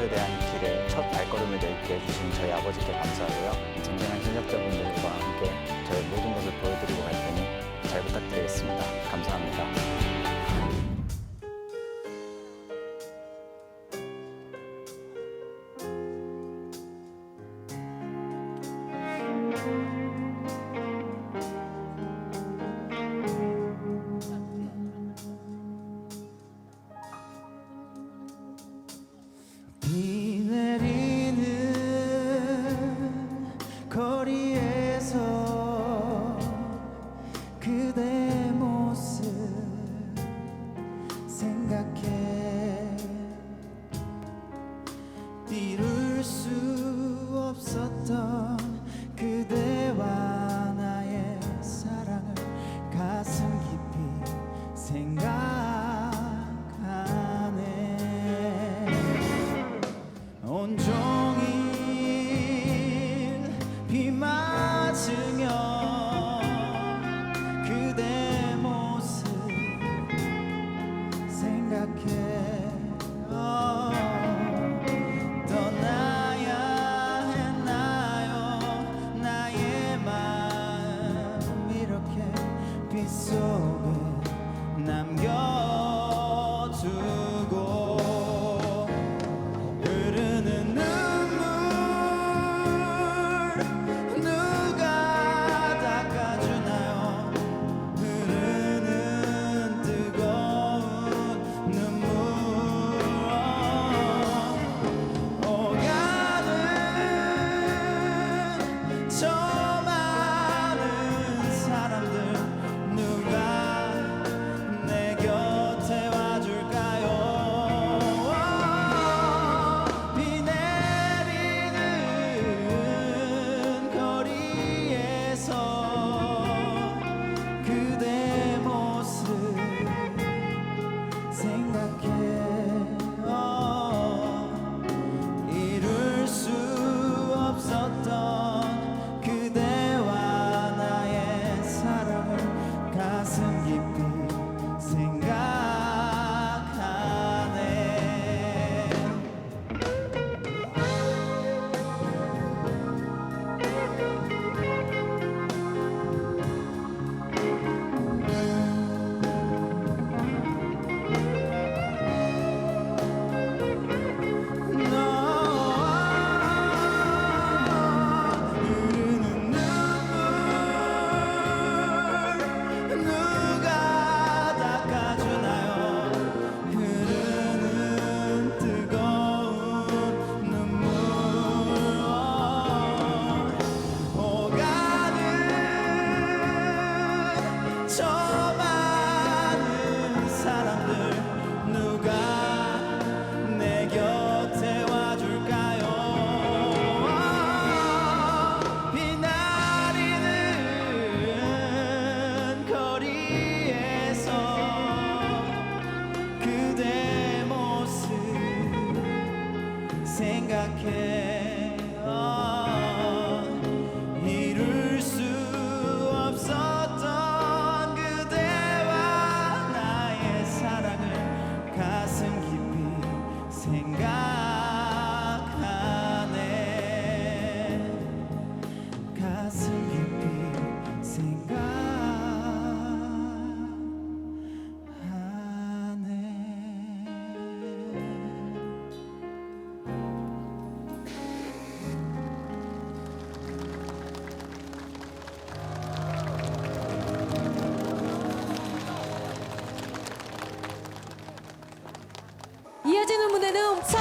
가수에 대한 길에 첫 발걸음을 내딛게 해주신 저희 아버지께 감사하고요. 쟁쟁한 실력자분들과 함께 저희 모든 것을 보여드리고 갈 테니 잘 부탁드리겠습니다. 감사합니다.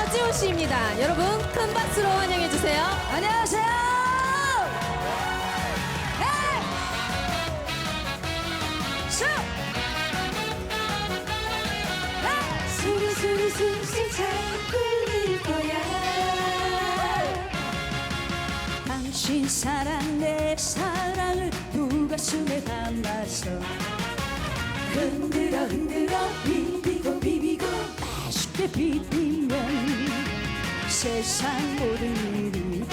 서지호 씨입니다. 여러분 큰 박수로 환영해 주세요. 안녕하세요. 네. 슈. 네. 당신 사랑 내 사랑을 두 가슴에 담아서 흔들어 흔들어 빛이면 세상 모든 일이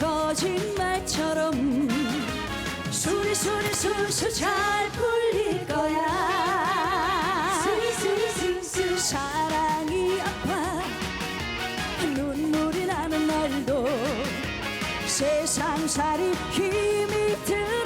거짓말처럼 수리수리수수 잘 풀릴 거야. 수리수리수수. 사랑이 아파. 눈물이 나는 날도 세상살이 힘이 들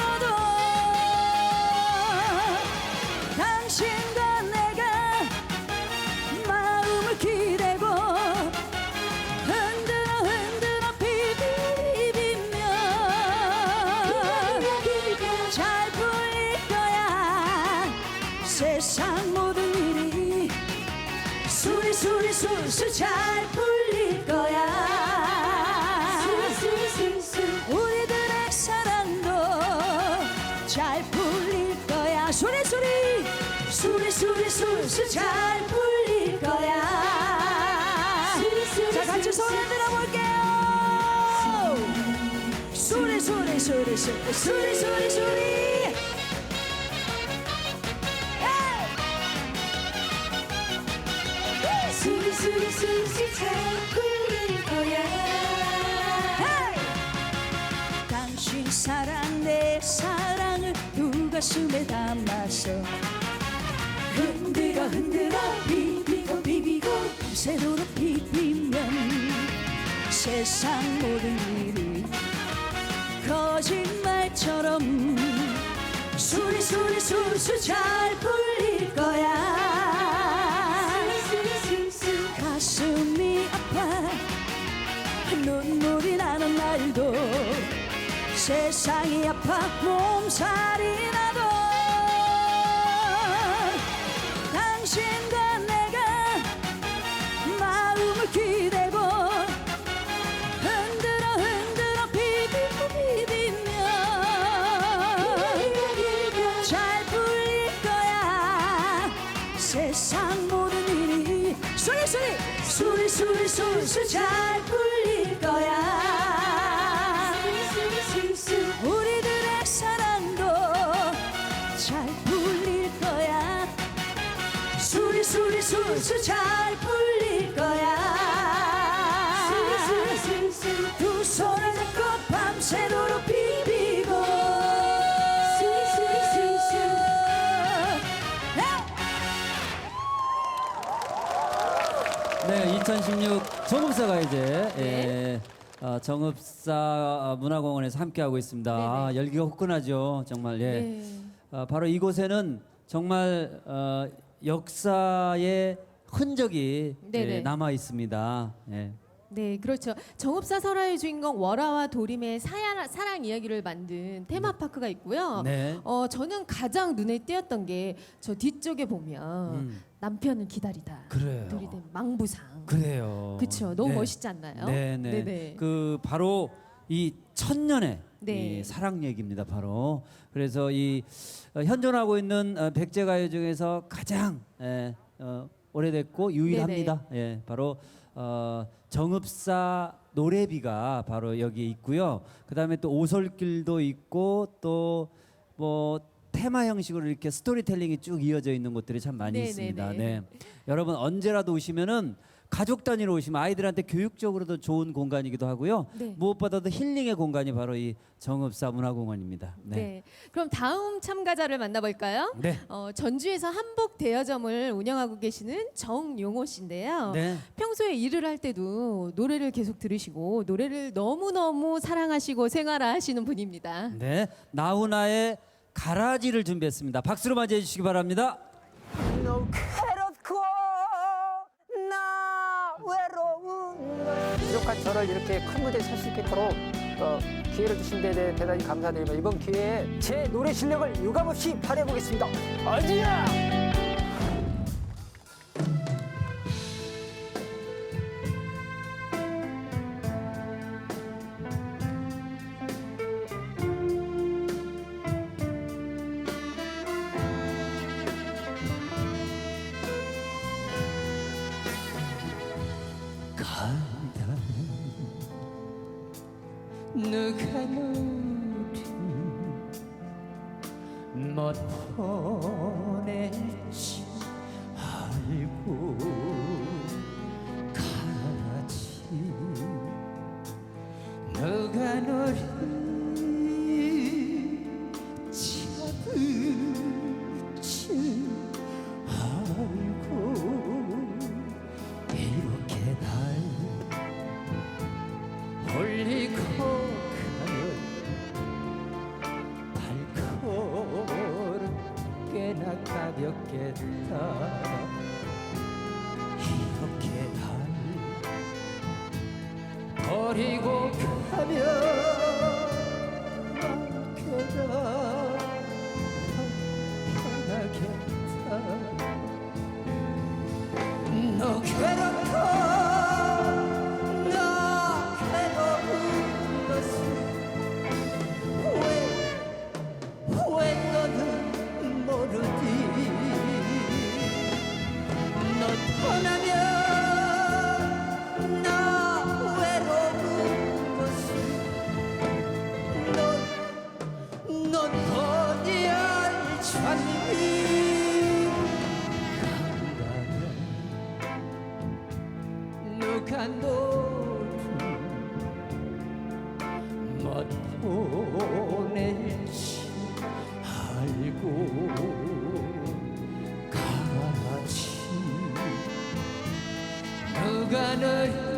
잘 풀릴 거야. 소리 소리. 소리 소리 소리 잘 풀릴 거야. 자 같이 소리 들어볼게요. 소리 소리 소리 소리 소리 소리 소리. 예! 수리 수리 수리 잘 풀릴 가슴에 담아서 흔들어 흔들어. 비비고 비비고. 밤새도록 비비면 세상 모든 일이 거짓말처럼 수리 수리 술술 잘 풀릴 거야. 가슴이 아파. 눈물이 나는 날도 세상이 아파. 몸살이 나 술술 잘 풀릴 거야. 우리들의 사랑도 잘 풀릴 거야. 수리 수리 술술 잘 풀릴 거야. 두 손을 잡고 밤새도록 비비고 네, 2016 정읍사가 이제 네. 예, 어, 정읍사 문화공원에서 함께하고 있습니다. 아, 열기가 후끈하죠, 정말. 예. 네. 어, 바로 이곳에는 정말 어, 역사의 흔적이 네네. 예, 남아 있습니다. 예. 네, 그렇죠. 정읍사 설화의 주인공 월화와 도림의 사야, 사랑 이야기를 만든 테마파크가 있고요. 네. 어, 저는 가장 눈에 띄었던 게 저 뒤쪽에 보면 음, 남편을 기다리다. 그래요. 도리된 망부상. 그래요. 그렇죠. 너무 네. 멋있지 않나요? 네, 네. 네네. 그 바로 이 천년의 네. 이 사랑 얘기입니다. 바로 그래서 이 어, 현존하고 있는 어, 백제가요 중에서 가장 예, 어, 오래됐고 유일합니다. 예, 바로 어, 정읍사 노래비가 바로 여기에 있고요. 그다음에 또 오솔길도 있고 또뭐 테마 형식으로 이렇게 스토리텔링이 쭉 이어져 있는 곳들이 참 많이 네네네. 있습니다. 네. 여러분 언제라도 오시면은 가족 단위로 오시면 아이들한테 교육적으로도 좋은 공간이기도 하고요. 네. 무엇보다도 힐링의 공간이 바로 이 정읍사 문화공원입니다. 네. 네. 그럼 다음 참가자를 만나볼까요? 네. 어, 전주에서 한복 대여점을 운영하고 계시는 정용호 씨인데요. 네. 평소에 일을 할 때도 노래를 계속 들으시고 노래를 너무너무 사랑하시고 생활하시는 분입니다. 네. 나훈아의 가라지를 준비했습니다. 박수로 맞이해 주시기 바랍니다. 너 괴롭고 나 외로운 부족한 저를 이렇게 큰 무대에 설 수 있도록 어, 기회를 주신 데 대해 대단히 감사드리며 이번 기회에 제 노래 실력을 유감없이 발휘해 보겠습니다. 어디야? 누가 너를 못 보내지 알고 가볍게 다 이렇게 날 버리고 gönül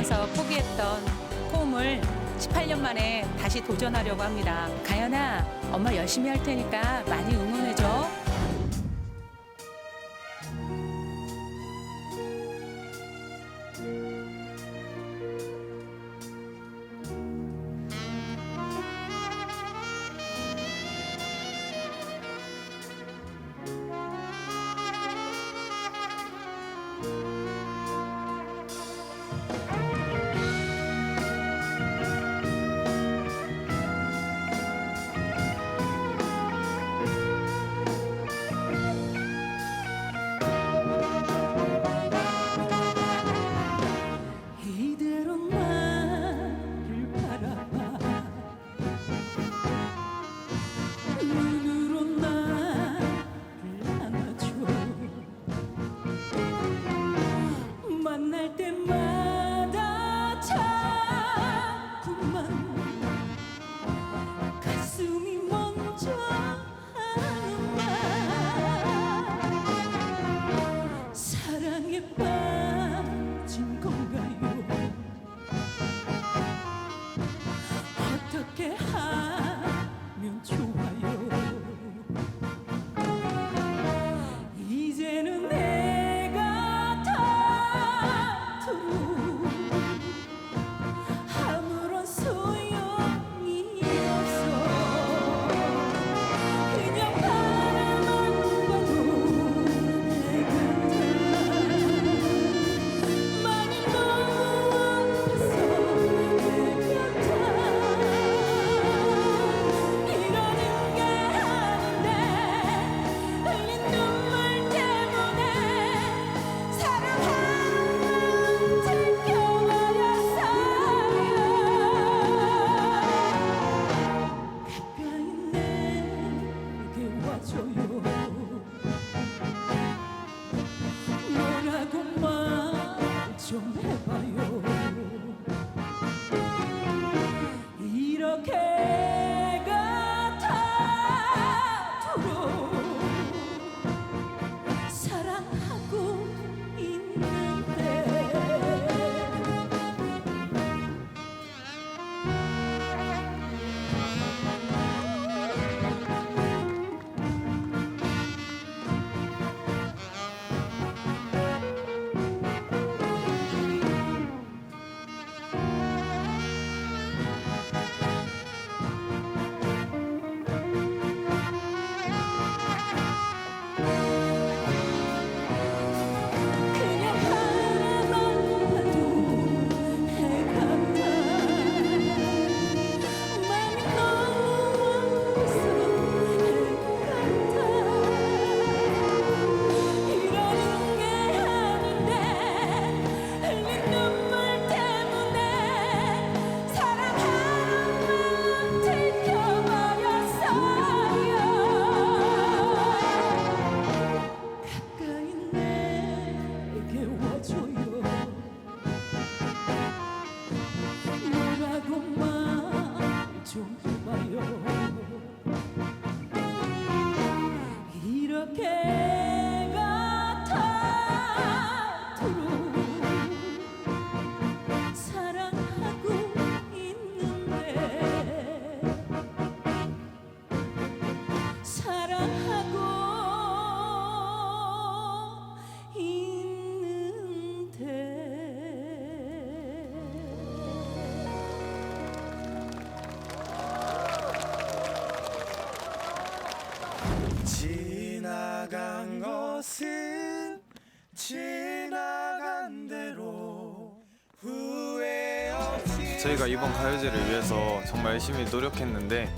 하면서 포기했던 꿈을 18년 만에 다시 도전하려고 합니다. 가연아, 엄마 열심히 할 테니까 많이 응원 것은 지나간 대로 후회 없이 저희가 이번 가요제를 위해서 정말 열심히 노력했는데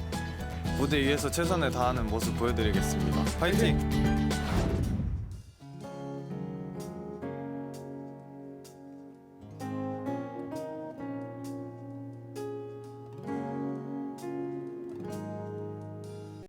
무대 위에서 최선을 다하는 모습 보여드리겠습니다. 화이팅!